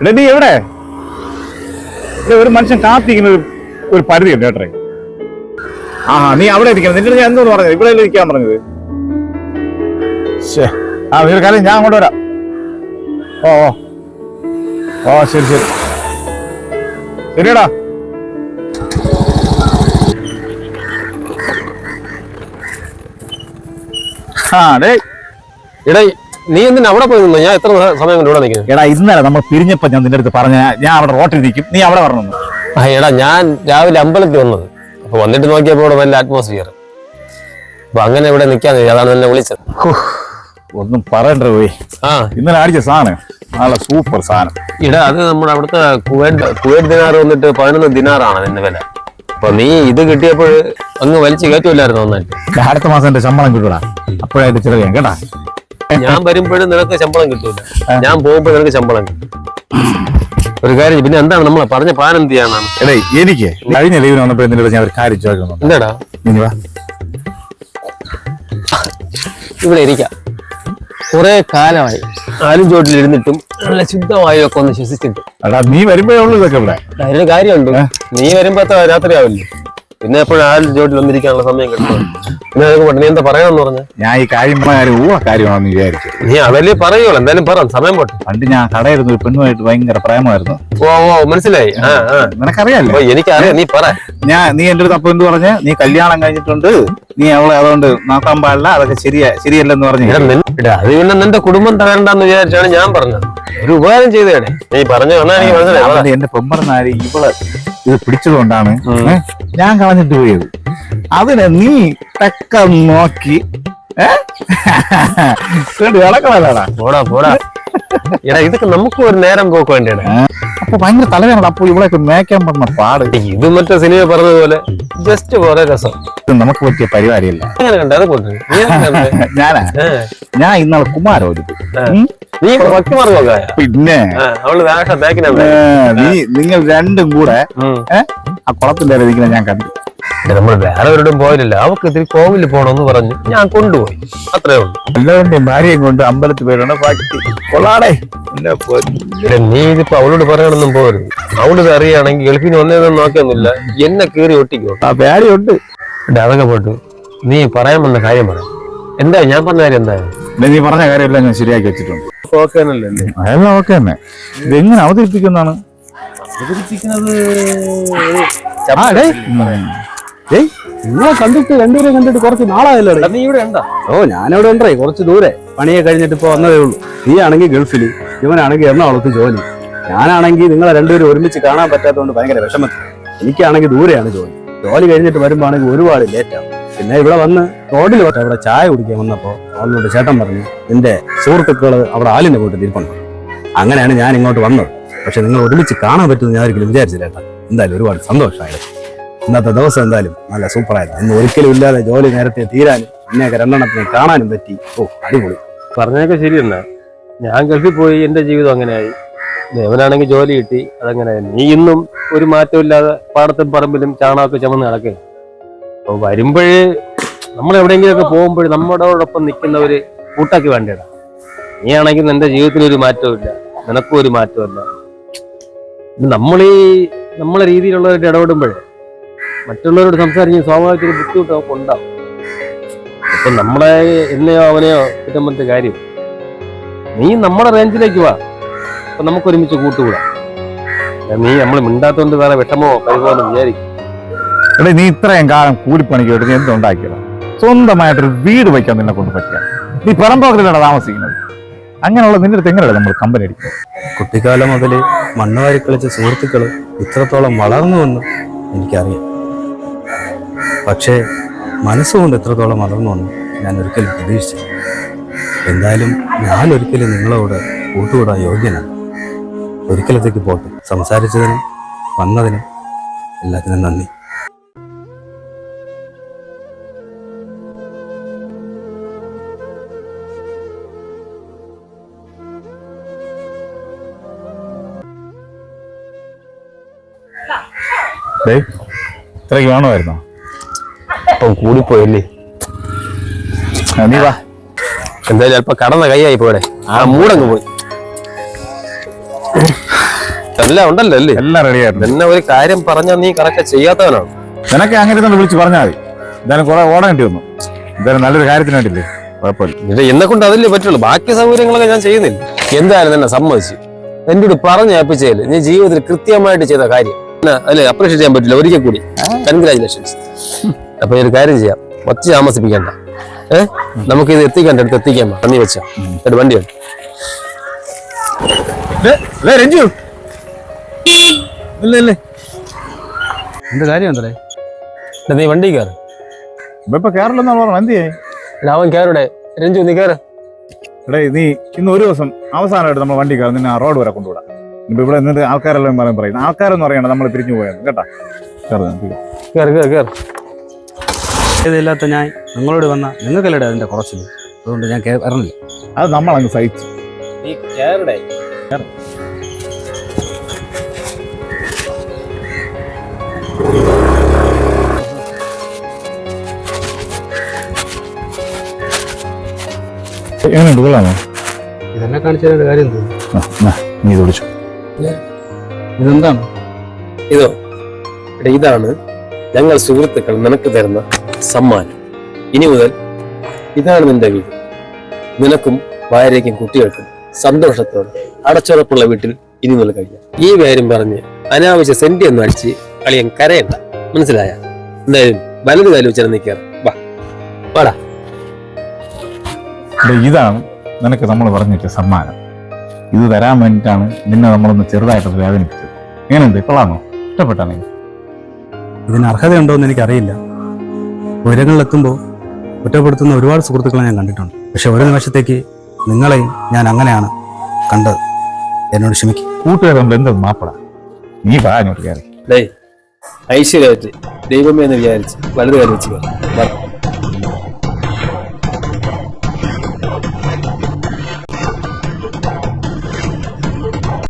എടാ എവിടെ? ഒരു മനുഷ്യൻ കാത്തിരിക്കുന്ന ഒരു ഒരു പരിധി ഉണ്ട് കേട്ടെ. ആ നീ അവിടെ ഇരിക്കണം. നിന്റെ ഞാൻ എന്തോന്ന് പറഞ്ഞത്? ഇവിടെ ഇരിക്കാൻ പറഞ്ഞത്. ആ ഒരു കാര്യം ഞാൻ അങ്ങോട്ട് വരാം. ഓ ഓ. ഓ ശരി ശരി. ശരിയടാ. ആ ഡേ എടാ നീ എന്തിനാ അവിടെ പോയി നിന്നു? ഞാൻ എത്ര സമയം കൊണ്ട് ഇവിടെ നിൽക്കുന്നു. എടാ ഇന്നലെ നമ്മൾ പിരിഞ്ഞപ്പോ ഞാൻ നിന്റെ അടുത്ത് പറഞ്ഞ ഞാൻ അവിടെ റോട്ടിൽ നിൽക്കും. നീ അവിടെ വരണം. ആ എടാ ഞാൻ രാവിലെ അമ്പലത്തിൽ വന്നത്. അപ്പൊ വന്നിട്ട് നോക്കിയപ്പോൾ ഇവിടെ നല്ല അറ്റ്മോസ്ഫിയർ അപ്പൊ അങ്ങനെ ഇവിടെ നിൽക്കാൻ അതാണ് എന്നെ വിളിച്ചത്. ഒന്നും പറയണ്ട പോയി ആ. ഇന്നലെ അടിച്ച സാധനം. നല്ല സൂപ്പർ സാധനം. ഇടാ അത് നമ്മുടെ അവിടുത്തെ കുവൈറ്റ് കുവൈറ്റ് ദിനാർ വന്നിട്ട് പതിനൊന്ന് ദിനാറാണ് നിന്റെ വില. അപ്പൊ നീ ഇത് കിട്ടിയപ്പോൾ അങ്ങ് വലിച്ചു കയറ്റില്ലായിരുന്നു അടുത്ത മാസം എന്റെ ശമ്പളം കിട്ടൂടാ. അപ്പോഴായിട്ട് ചെറിയ കേട്ടാ? ഞാൻ വരുമ്പോഴും നിനക്ക് ശമ്പളം കിട്ടൂല. ഞാൻ പോകുമ്പോ നിനക്ക് ശമ്പളം കിട്ടും. ഒരു കാര്യം പിന്നെ എന്താണ് നമ്മളെ പറഞ്ഞ പ്ലാൻ എന്ത് ചെയ്യാനാണ്? എടേ എനിക്ക് കഴിഞ്ഞ ലീവിന് വന്നപ്പോൾ നിന്റെ ഞാൻ ഒരു കാര്യം ചോദിക്കുന്നുണ്ട്. എന്താടാ? ഇനി വാ. ഇവിടെ ഇരിക്കാം. കുറെ കാലമായി ആലും ചോട്ടിൽ ഇരുന്നിട്ടും നല്ല ശുദ്ധമായൊക്കെ ഒന്ന് ശ്വസിച്ചിട്ട്. എടാ നീ വരുമ്പോഴേ ഉള്ളൂ ഇതൊക്കെ ഇവിടെ. അതിന് കാര്യമുണ്ട്. നീ വരുമ്പോ രാത്രി ആവില്ലേ? പിന്നെ എപ്പോഴും ആ ജോലി വന്നിരിക്കാനുള്ള സമയം കിട്ടും. പിന്നെ അതൊക്കെ പെട്ടെന്ന് എന്താ പറയാന്ന് പറഞ്ഞു? ഞാൻ ഈ കാര്യം ഊവ കാര്യമാണെന്ന് വിചാരിച്ചു നീ അതല്ലേ പറയുമല്ലോ എന്തായാലും പറ സമയം പോട്ടെ. പണ്ട് ഞാൻ കടയിരുന്ന ഒരു പെണ്ണുമായിട്ട് ഭയങ്കര പ്രേമമായിരുന്നു. ഓ ഓ മനസ്സിലായി. ആ ആ. നിനക്കറിയാലോ എനിക്കറിയാം. നീ പറ. ഞാൻ നീ എന്റെ അടുത്ത് അപ്പൊ എന്ത് പറഞ്ഞ? നീ കല്യാണം കഴിഞ്ഞിട്ടുണ്ട്. നീ അവളെ അതുകൊണ്ട് നോക്കാൻ പാടില്ല. അതൊക്കെ ശരിയാ ശരിയല്ലെന്ന് പറഞ്ഞു. അത് പിന്നെ നിന്റെ കുടുംബം തകരണ്ടെന്ന് വിചാരിച്ചാണ് ഞാൻ പറഞ്ഞത്. ഒരു ഉപകാരം ചെയ്തേ നീ പറഞ്ഞു വന്നാ എനിക്ക് മനസ്സിലായി. എന്റെ പെമ്പറനാര് ഇവൾ ഇത് പിടിച്ചതുകൊണ്ടാണ് ഏ, ഞാൻ കളഞ്ഞിട്ട് പോയത്. അതിനെ നീ തക്ക നോക്കി. ഏ? ഇങ്ങോട്ട് ഇളക്കളല്ലടാ പോടാ പോടാ. എടാ ഇതൊക്കെ നമുക്ക് ഒരു നേരം പോക്ക് വേണ്ടിയാണ് അപ്പൊ ഭയങ്കര തലവേനടാ അപ്പൊ ഇവളെയൊക്കെ മേക്കാൻ പറഞ്ഞ പാട്. ഇത് മറ്റേ സിനിമ പറഞ്ഞതുപോലെ ജസ്റ്റ് കുറെ രസം. നമുക്ക് പറ്റിയ പരിപാടിയല്ല. അങ്ങനെ കണ്ടത്? ഞാനാ? ഞാൻ ഇന്നാളെ കുമാരോ നീ പിന്നെ. നീ നിങ്ങൾ രണ്ടും കൂടെ ആ കുളത്തിന്റെ ഇരിക്കുന്ന ഞാൻ കണ്ടു. നമ്മൾ വേറെ ഒരിടം പോയില്ല അവക്ക് ഇത്തിരി കോവിലിൽ പോണെന്ന് പറഞ്ഞു. ഞാൻ കൊണ്ടുപോയി. അത്രേ ഉള്ളൂ. എല്ലാവരുടെ ഭാര്യയും കൊണ്ട് അമ്പലത്തിൽ പോയിട്ടാണ് ഭക്തി കൊള്ളാടേ. നീ ഇതിപ്പോ അവളോട് പറയണമെന്നും പോരുത്. അവൾ അറിയാണെങ്കിൽ അറിയുകയാണെങ്കിൽ ഗൾഫിന് വന്നതെന്ന് നോക്കിയൊന്നുമില്ല. എന്നെ കീറി ഒട്ടിക്കോ. ആ പേടിയുണ്ട് അതൊക്കെ പോട്ടു. നീ പറയാൻ വന്ന കാര്യം പറ. എന്താ ഞാൻ പറഞ്ഞ കാര്യം എന്താ? നീ പറഞ്ഞ കാര്യമെല്ലാം ഞാൻ ശരിയാക്കി വെച്ചിട്ടുണ്ട്. അതെല്ലാം ഓക്കെ തന്നെ. ഇതെങ്ങനെ അവതരിപ്പിക്കുന്നതാണ്? ആ, ഉം. നിങ്ങളെ കണ്ടിട്ട് രണ്ടുപേരെ കണ്ടിട്ട് കുറച്ച് നാളായല്ലോ നീ ഇവിടെ ഉണ്ടോ? ഓ ഞാനിവിടെ ഉണ്ടേ കുറച്ച് ദൂരെ. പണിയെ കഴിഞ്ഞിട്ട് ഇപ്പൊ വന്നതേ ഉള്ളൂ. നീ ആണെങ്കിൽ ഗൾഫിൽ ഇവനാണെങ്കിൽ എറണാകുളത്ത് ജോലി. ഞാനാണെങ്കിൽ നിങ്ങളെ രണ്ടുപേരും ഒരുമിച്ച് കാണാൻ പറ്റാത്തതുകൊണ്ട് ഭയങ്കര വിഷമത്തിൽ. എനിക്കാണെങ്കിൽ ദൂരെയാണ് ജോലി. ജോലി കഴിഞ്ഞിട്ട് വരുമ്പോ ആണെങ്കിൽ ഒരുപാട് ലേറ്റാണ് പിന്നെ ഇവിടെ വന്ന് റോഡിൽ വന്ന് അവിടെ ചായ കുടിക്കാൻ വന്നപ്പോ അവളോട് ചേട്ടൻ പറഞ്ഞു നിന്റെ സുഹൃത്തുക്കൾ അവിടെ ആലിന്റെ കൂട്ടത്തിൽ ഇരിപ്പുണ്ട്. അങ്ങനെയാണ് ഞാൻ ഇങ്ങോട്ട് വന്നത്. പക്ഷെ നിങ്ങൾ ഒരുമിച്ച് കാണാൻ പറ്റുമെന്ന് ഞാൻ ഒരിക്കലും വിചാരിച്ചില്ല ചേട്ടാ എന്തായാലും ഒരുപാട് സന്തോഷമായത് ഇന്നത്തെ ദിവസം എന്തായാലും നല്ല സൂപ്പറായിരുന്നു. ഇന്ന് ഒരിക്കലും ഇല്ലാതെ ജോലി നേരത്തെ തീരാനും അങ്ങനെയൊക്കെ രണ്ടെണ്ണത്തിനെ കാണാനും പറ്റി. ഓ അടിപൊളി. പറഞ്ഞതൊക്കെ ശരി തന്നെ. ഞാൻ ഗൾഫിൽ പോയി എന്റെ ജീവിതം അങ്ങനെയായി. ദേവനാണെങ്കിൽ ജോലി കിട്ടി അതങ്ങനെ നീ ഇന്നും ഒരു മാറ്റമില്ലാതെ പാടത്തും പറമ്പിലും ചാണകമൊക്കെ ചുമന്ന് നടക്കേ. അപ്പൊ വരുമ്പോഴേ നമ്മൾ എവിടെയെങ്കിലുമൊക്കെ പോകുമ്പോൾ നമ്മളോടൊപ്പം നിൽക്കുന്നവര് കൂട്ടാക്കി വേണ്ടേടാ. നീ ആണെങ്കിൽ എന്റെ ജീവിതത്തിൽ ഒരു മാറ്റവും ഇല്ല നിനക്കും ഒരു മാറ്റമില്ല ഇത് നമ്മളീ നമ്മളെ രീതിയിലുള്ളവരുടെ ഇടപെടുമ്പോഴേ മറ്റുള്ളവരോട് സംസാരിച്ച് സ്വാഭാവികത്തിൽ ഒരു ബുദ്ധിമുട്ട് നമുക്ക് ഉണ്ടാവും. അപ്പൊ നമ്മളെ എന്നെയോ അവനെയോ കുറ്റം കാര്യം നീ നമ്മുടെ റേഞ്ചിലേക്ക് വാ. അപ്പൊ നമുക്ക് ഒരുമിച്ച് കൂട്ടുകൂടാ. നീ നമ്മൾ മിണ്ടാത്തോണ്ട് വേറെ വിഷമോ കഴിവോന്ന് വിചാരിക്കും എടേ നീ ഇത്രയും കാലം കൂലിപ്പണിക്ക് വേണ്ടി നീ എന്തുണ്ടാക്കിയതാ സ്വന്തമായിട്ടൊരു വീട് വയ്ക്കാൻ നിന്നെ കൊണ്ട് പറ്റുക നീ പറമ്പോക്കിലാണ് താമസിക്കുന്നത്. അങ്ങനെയുള്ള നിന്റെ അടുത്ത് എങ്ങനെയാണ് നമ്മൾ കമ്പനി അടിക്കുക? കുട്ടിക്കാലം മുതൽ മണ്ണുവാരി കളിച്ച സുഹൃത്തുക്കൾ ഇത്രത്തോളം വളർന്നു എന്ന് എനിക്കറിയാം. പക്ഷേ മനസ്സുകൊണ്ട് എത്രത്തോളം വളർന്നു എന്ന് ഞാൻ ഒരിക്കലും പ്രതീക്ഷിച്ചില്ല. എന്തായാലും ഞാൻ ഒരിക്കലും നിങ്ങളോട് കൂട്ടുകൂടാൻ യോഗ്യനാണ് ഒരിക്കലത്തേക്ക് പോട്ടെ. സംസാരിച്ചതിന് വന്നതിന് എല്ലാത്തിനും നന്ദി. ഇത്രയ്ക്ക് വേണമായിരുന്നോ? കൂടിപ്പോയല്ലേ? നീ വാ എന്തായാലും അല്പം കടന്ന കൈയായി പോടെ ആ മൂടങ്ങ് പോയി. എല്ലാം ഉണ്ടല്ലോ അല്ലേ? എല്ലാം റെഡിയായിരുന്നു എന്നെ ഒരു കാര്യം പറഞ്ഞാൽ നീ കറക്റ്റ് ചെയ്യാത്തവനാണ്? നിനക്ക് അങ്ങനെ തന്നെ വിളിച്ച് പറഞ്ഞാൽ മതി. എന്തായാലും കുറെ ഓടേണ്ടി വന്നു. എന്തായാലും നല്ലൊരു കാര്യത്തിന് വേണ്ടില്ലേ കുഴപ്പമില്ല. എന്നെ കൊണ്ട് അതല്ലേ പറ്റുള്ളൂ. ബാക്കി സൗകര്യങ്ങളൊക്കെ ഞാൻ ചെയ്യുന്നില്ല. എന്തായാലും തന്നെ സമ്മതിച്ചു. പറഞ്ഞു പറഞ്ഞേപ്പിച്ചതിൽ നീ ജീവിതത്തിൽ കൃത്യമായിട്ട് ചെയ്ത കാര്യം. അല്ലേ അപ്രീഷിയേറ്റ് ചെയ്യാൻ പറ്റില്ല. ഒരിക്കൽ കൂടി. കൺഗ്രാചുലേഷൻസ് അപ്പൊ ഈ ഒരു കാര്യം ചെയ്യാം. ഒച്ച താമസിപ്പിക്കണ്ട. ഏഹ് നമുക്ക് ഇത് എത്തിക്കണ്ട അടുത്ത് എത്തിക്കാം പന്നി വെച്ച. ഒരു വണ്ടി രഞ്ജു. എന്റെ കാര്യം എന്തേ നീ വണ്ടി കയറ്. ഇപ്പൊ എന്തിയേ അവൻ കയറുടെ. രഞ്ജു നീ കയറ്. എടേ നീ ഇന്ന് ഒരു ദിവസം അവസാനമായിട്ട് നമ്മൾ വണ്ടി കയറി നിന്നെ ആ റോഡ് വരെ കൊണ്ടുവിടാം. ഇപ്പൊ ഇവിടെ നിന്നിട്ട് ആൾക്കാരെല്ലാം പറയും പറയും. ആൾക്കാരെന്ന് പറയണ്ട നമ്മൾ പിരിഞ്ഞു പോയത് കേട്ടാ? കയറി നിർത്തിക്കോ. കയറ് കയറ്. കയറ് ഇതില്ലാത്ത ഞാൻ നിങ്ങളോട് വന്ന നിങ്ങൾക്കല്ലേ അതിന്റെ കുറച്ചിൽ അതുകൊണ്ട് ഞാൻ വരണില്ല. അത് നമ്മളങ്ങ് സഹിച്ചു. എങ്ങനെയുണ്ട്? കൊള്ളാമോ? ഇതെന്നെ കാണിച്ചതിന്റെ കാര്യം നീ ഇത് വിളിച്ചു. ഇതെന്താണ്? ഇതോ. ഇതാണ് ഞങ്ങൾ സുഹൃത്തുക്കൾ നിനക്ക് തരുന്ന സമ്മാനം. ഇനി മുതൽ ഇതാണ് നിന്റെ വീട്. നിനക്കും ഭാര്യയ്ക്കും കുട്ടികൾക്കും സന്തോഷത്തോടെ അടച്ചുറപ്പുള്ള വീട്ടിൽ ഇനി മുതൽ കഴിയാം ഈ കാര്യം പറഞ്ഞ് അനാവശ്യ സെന്റി ഒന്നും അടിച്ച് കളിയൻ കരയണ്ട. മനസ്സിലായ? എന്തായാലും വലത് കാലം വെച്ചാൽ നിൽക്കാറ് വാ. വാടാ. ഇതാണ് നിനക്ക് നമ്മൾ പറഞ്ഞിട്ട് സമ്മാനം. ഇത് തരാൻ വേണ്ടിയിട്ടാണ് നിന്നെ നമ്മളൊന്ന് ചെറുതായിട്ടൊന്ന് വേദനിപ്പിച്ചത്. എങ്ങനെയുണ്ട്? കൊള്ളാമോ? ഇഷ്ടപ്പെട്ടാണ് ഇതിന് അർഹതയുണ്ടോ എന്ന് എനിക്കറിയില്ല. ഉയരങ്ങളിലെത്തുമ്പോൾ കുറ്റപ്പെടുത്തുന്ന ഒരുപാട് സുഹൃത്തുക്കളെ ഞാൻ കണ്ടിട്ടുണ്ട്. പക്ഷെ ഒരു നിമിഷത്തേക്ക് നിങ്ങളെയും ഞാൻ അങ്ങനെയാണ് കണ്ടത്. എന്നോട് ക്ഷമിക്കും. കൂട്ടുകാർ നമ്മൾ മാപ്പട നീ ഡേയ് ഐശ്വര്യമായിട്ട് ദൈവമേ എന്ന് വിചാരിച്ച് വലത് കാലം വെച്ച്.